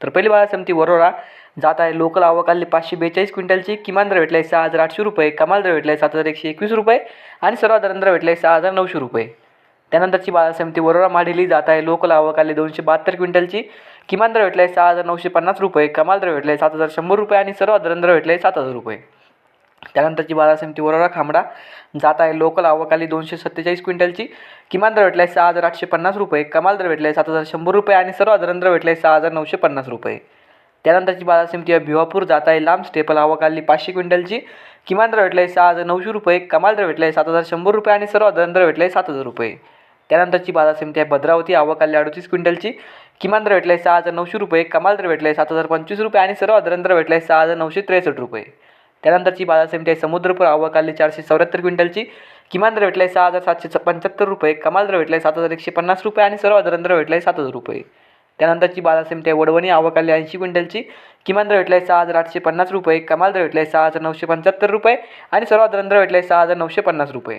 तर पहिली बाजार समिती वरोरा जात आहे लोकल आवक आली पाचशे बेचाळीस क्विंटलची किमान दर भेटला आहे सहा हजार आठशे रुपये कमाल दर भेटला आहे सात हजार एकशे एकवीस रुपये आणि सर्वाधारण दर भेटला आहे सहा हजार नऊशे रुपये. त्यानंतरची बाजार समिती वरोरा माडेली जात आहे लोकल आवक आली दोनशे बहात्तर क्विंटलची किमान दर भेटला आहे सहा हजार नऊशे पन्नास रुपये कमाल दर भेटला आहे सात हजार शंभर रुपये आणि सर्वाधारण दर भेटला आहे सात हजार रुपये. त्यानंतरची बाजार समिती वरोरा खांबडा. जात आहे लोकल आवकाली दोनशे सत्तेचाळीस क्विंटलची. किमान दर भेटला आहे सहा हजार आठशे पन्नास रुपये. कमाल दर भेटला आहे सात हजार शंभर रुपये आणि सर्वाधारण दर भेटला आहे सहा हजार नऊशे पन्नास रुपये. त्यानंतरची बाजार समिती आहे भिवापूर. जात आहे लांब स्टेपल आवकाली पाचशे क्विंटलची. किमान दर भेटला आहे सहा हजार नऊशे रुपये. कमाल दर भेटला आहे सात हजार शंभर रुपये आणि सर्वाधारण दर भेटला आहे सात हजार रुपये. त्यानंतरची बाजार समिती आहे भद्रावती. आवकाली अडतीस क्विंटलची. किमान दर भेटला आहे सहा हजार नऊशे रुपये. कमाल दर भेटला आहे सात हजार पंचवीस रुपये आणि सर्वाधारण दर भेटला आहे सहा हजार नऊशे त्रेसष्ट रुपये. त्यानंतरची बाजार समिती आहे समुद्रपूर आवक आली चारशे चौऱ्याहत्तर क्विंटलची किमान दर भेटला आहे सहा हजार सातशे पंच्याहत्तर रुपये. कमाल दर भेटला आहे सात हजार एकशे पन्नास रुपये आणि सर्वाधारण दर भेटला आहे सात हजार रुपये. त्यानंतरची बाजार समिती आहे वडवणी आवक आली ऐंशी क्विंटलची. किमान दर भेटला आहे सहा हजार आठशे पन्नास रुपये. कमाल दर भेटला आहे सहा हजार नऊशे पंच्याहत्तर रुपये आणि सर्वात दर भेटला आहे सहा हजार नऊशे पन्नास रुपये.